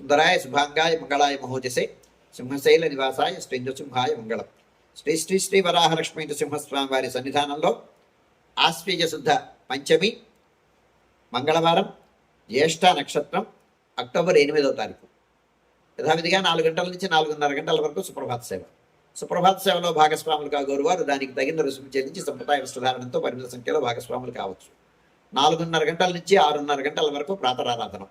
సుందరాయ శుభాంగాయ మంగళాయ మహోజసే సింహశైల నివాసాయ శ్రీంద్రసింహాయ మంగళం శ్రీ శ్రీ శ్రీ వరాహలక్ష్మీ సింహస్వామి వారి సన్నిధానంలో ఆశ్వీజ శుద్ధ పంచమి మంగళవారం జ్యేష్ఠ నక్షత్రం అక్టోబర్ ఎనిమిదవ తారీఖు యథావిధిగా నాలుగు గంటల నుంచి నాలుగున్నర గంటల వరకు సుప్రభాత సేవ. సుప్రభాత సేవలో భాగస్వాములు కాగోరు వారు దానికి తగిన రుసుము చెల్లించి సంప్రదాయ వస్త్రధారణంతో పరిమిత సంఖ్యలో భాగస్వాములు కావచ్చు. నాలుగున్నర గంటల నుంచి ఆరున్నర గంటల వరకు ప్రాతరారాధనం.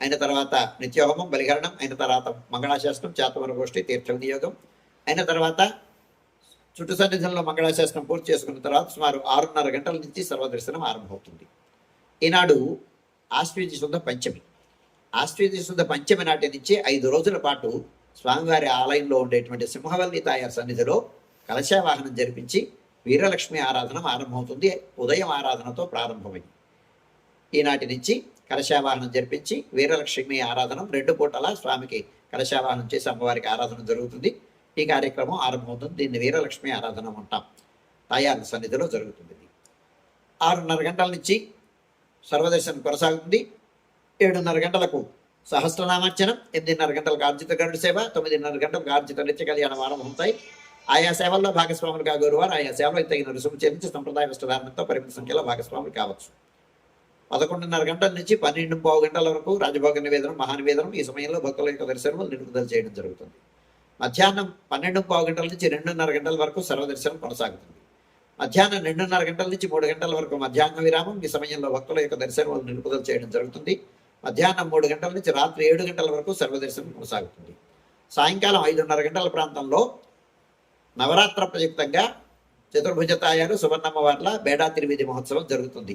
అయిన తర్వాత నిత్యహోమం బలిహరణం అయిన తర్వాత మంగళాశాస్త్రం చాతవర గోష్ఠి తీర్థ వినియోగం అయిన తర్వాత చుట్టు సన్నిధంలో మంగళాశాస్త్రం పూర్తి చేసుకున్న తర్వాత సుమారు ఆరున్నర గంటల నుంచి సర్వదర్శనం ఆరంభమవుతుంది. ఈనాడు ఆశ్వీజ శుద్ధ పంచమి. ఆశ్వీజ శుద్ధ పంచమి నాటి నుంచి ఐదు రోజుల పాటు స్వామివారి ఆలయంలో ఉండేటువంటి సింహవల్లి తాయార్ సన్నిధిలో కలశావాహనం జరిపించి వీరలక్ష్మి ఆరాధన ఆరంభమవుతుంది. ఉదయం ఆరాధనతో ప్రారంభమైంది. ఈనాటి నుంచి కలశావాహనం జరిపించి వీరలక్ష్మి ఆరాధన రెండు పూటలా స్వామికి కలశావాహనం చేసి అమ్మవారికి ఆరాధన జరుగుతుంది. ఈ కార్యక్రమం ఆరంభమవుతుంది. దీన్ని వీరలక్ష్మి ఆరాధన అంటాం. తాయారు సన్నిధిలో జరుగుతుంది ఆరున్నర గంటల నుంచి సర్వదర్శనం కొనసాగుతుంది. ఏడున్నర గంటలకు సహస్రనామార్చనం ఎనిమిదిన్నర గంటలకు ఆర్జిత గరుడు సేవ తొమ్మిదిన్నర గంటలకు ఆర్జిత నిత్య కళ్యాణం ఆరంభమవుతాయి ఆయా సేవల్లో భాగస్వాములు కాగోరు ఆయా సేవలకు తగిన రుసుము చెల్లించి సంప్రదాయ వస్త్రధారణతో పరిమిత సంఖ్యలో భాగస్వాములు కావచ్చు. పదకొండున్నర గంటల నుంచి పన్నెండు పావు గంటల వరకు రాజభోగ నివేదనం మహానివేదనం ఈ సమయంలో భక్తుల యొక్క దర్శనములు నిలుపుదల చేయడం జరుగుతుంది. మధ్యాహ్నం పన్నెండు పావు గంటల నుంచి రెండున్నర గంటల వరకు సర్వదర్శనం కొనసాగుతుంది. మధ్యాహ్నం రెండున్నర గంటల నుంచి మూడు గంటల వరకు మధ్యాహ్న విరామం ఈ సమయంలో భక్తుల యొక్క దర్శనం నిలుపుదల చేయడం జరుగుతుంది. మధ్యాహ్నం మూడు గంటల నుంచి రాత్రి ఏడు గంటల వరకు సర్వదర్శనం కొనసాగుతుంది. సాయంకాలం ఐదున్నర గంటల ప్రాంతంలో నవరాత్ర ప్రయుక్తంగా చతుర్భుజ తాయారు సువర్ణమ్మ వార్ల బేడా తిరువిధి మహోత్సవం జరుగుతుంది.